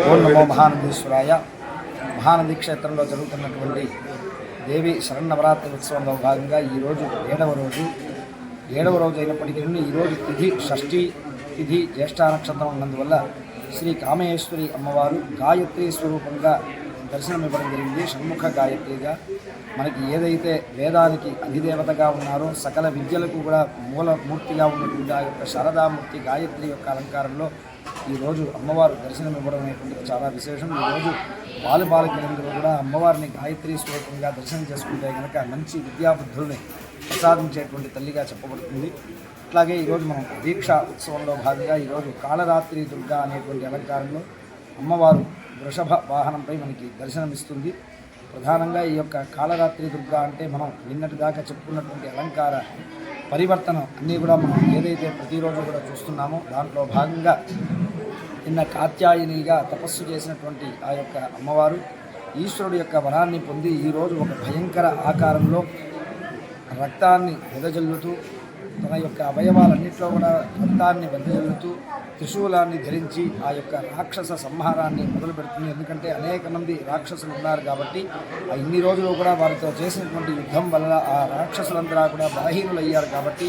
ఓం నమో మహానందీశ్వరాయ మహానంది క్షేత్రంలో జరుగుతున్నటువంటి దేవి శరణవరాత్రి ఉత్సవంలో భాగంగా ఈరోజు ఏడవ రోజు. ఏడవ రోజు అయినప్పటికీ ఈరోజు తిథి షష్ఠి తిథి జ్యేష్ఠ నక్షత్రం ఉన్నందువల్ల శ్రీ కామేశ్వరి అమ్మవారు గాయత్రి స్వరూపంగా దర్శనం ఇవ్వడం జరిగింది. షణ్ముఖ గాయత్రిగా మనకి ఏదైతే వేదానికి అధిదేవతగా ఉన్నారో సకల విద్యలకు కూడా మూలమూర్తిగా ఉన్నటువంటి ఆ యొక్క శారదామూర్తి గాయత్రి యొక్క అలంకారంలో ఈరోజు అమ్మవారు దర్శనం ఇవ్వడం అనేటువంటిది చాలా విశేషం. ఈరోజు బాలు బాలకులందరూ కూడా అమ్మవారిని గాయత్రి స్వరూపంగా దర్శనం చేసుకుంటే కనుక మంచి విద్యాబుద్ధుల్ని ప్రసాదించేటువంటి తల్లిగా చెప్పబడుతుంది. అట్లాగే ఈరోజు మనం దీక్ష ఉత్సవంలో భాగంగా ఈరోజు కాళరాత్రి దుర్గా అనేటువంటి అలంకారంలో అమ్మవారు వృషభ వాహనంపై మనకి దర్శనమిస్తుంది. ప్రధానంగా ఈ యొక్క కాళరాత్రి దుర్గ అంటే మనం నిన్నటి దాకా చెప్పుకున్నటువంటి అలంకార పరివర్తనం అన్నీ కూడా మనం ఏదైతే ప్రతిరోజు కూడా చూస్తున్నామో దాంట్లో భాగంగా నిన్న కాత్యాయనిగా తపస్సు చేసినటువంటి ఆ యొక్క అమ్మవారు ఈశ్వరుడు యొక్క వరాన్ని పొంది ఈరోజు ఒక భయంకర ఆకారంలో రక్తాన్ని వెదజల్లుతూ తన యొక్క అవయవాలన్నింటిలో కూడా రక్తాన్ని వెదజల్లుతూ త్రిశూలాన్ని ధరించి ఆ యొక్క రాక్షస సంహారాన్ని మొదలు పెడుతుంది ఎందుకంటే అనేక మంది రాక్షసులు ఉన్నారు కాబట్టి ఆ ఇన్ని రోజులు కూడా వారితో చేసినటువంటి యుద్ధం వల్ల ఆ రాక్షసులందరూ కూడా బలహీనులు అయ్యారు కాబట్టి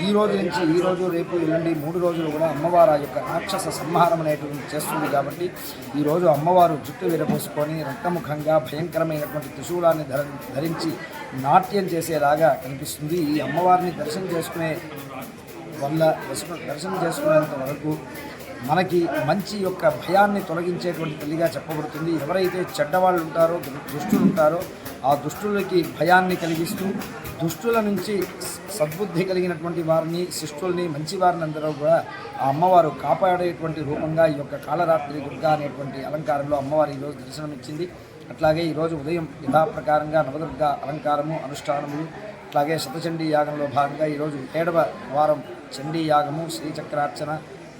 ఈ రోజు నుంచి ఈ రోజు రేపు ఎల్లుండి మూడు రోజులు కూడా అమ్మవారు యొక్క రాక్షస సంహారం అనేటువంటి చేస్తుంది కాబట్టి ఈరోజు అమ్మవారు జుట్టు విరపోసుకొని రక్తముఖంగా భయంకరమైనటువంటి త్రిశూలాన్ని ధర ధరించి నాట్యం చేసేలాగా కనిపిస్తుంది. ఈ అమ్మవారిని దర్శనం చేసుకునే వల్ల దర్శనం దర్శనం చేసుకునేంత వరకు మనకి మంచి యొక్క భయాన్ని తొలగించేటువంటి తల్లిగా చెప్పబడుతుంది. ఎవరైతే చెడ్డవాళ్ళు ఉంటారో దుష్టులు ఉంటారో ఆ దుష్టులకి భయాన్ని కలిగిస్తూ దుష్టుల నుంచి సద్బుద్ధి కలిగినటువంటి వారిని శిష్టుల్ని మంచి వారిని అందరూ కూడా ఆ అమ్మవారు కాపాడేటువంటి రూపంగా ఈ యొక్క కాళరాత్రి దుర్గా అనేటువంటి అలంకారంలో అమ్మవారు ఈరోజు దర్శనమిచ్చింది. అట్లాగే ఈరోజు ఉదయం యథాప్రకారంగా నవదుర్గ అలంకారము అనుష్ఠానములు అట్లాగే శతచండీ యాగంలో భాగంగా ఈరోజు ఏడవ వారం చండీ యాగము శ్రీచక్రార్చన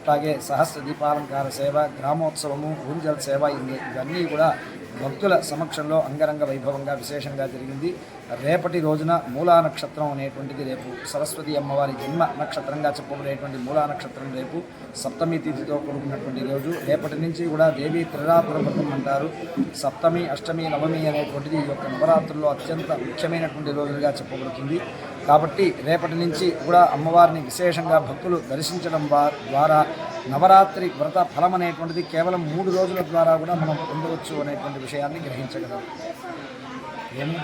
అలాగే సహస్ర దీపాలంకార సేవ గ్రామోత్సవము ఊంజల్ సేవ ఇవన్నీ కూడా భక్తుల సమక్షంలో అంగరంగ వైభవంగా విశేషంగా జరిగింది. రేపటి రోజున మూలా నక్షత్రం అనేటువంటిది రేపు సరస్వతి అమ్మవారి జన్మ నక్షత్రంగా చెప్పబడేటువంటి మూలా నక్షత్రం రేపు సప్తమి తిథితో కూడుకున్నటువంటి రోజు. రేపటి నుంచి కూడా దేవి త్రిరాత్ర వ్రతం అంటారు. సప్తమి అష్టమి నవమి అనేటువంటిది ఈ యొక్క నవరాత్రుల్లో అత్యంత ముఖ్యమైనటువంటి రోజులుగా చెప్పబడుతుంది. కాబట్టి రేపటి నుంచి కూడా అమ్మవారిని విశేషంగా భక్తులు దర్శించడం ద్వారా నవరాత్రి వ్రత ఫలం అనేటువంటిది కేవలం మూడు రోజుల ద్వారా కూడా మనం పొందవచ్చు అనేటువంటి విషయాన్ని గ్రహించగలం. ఏమి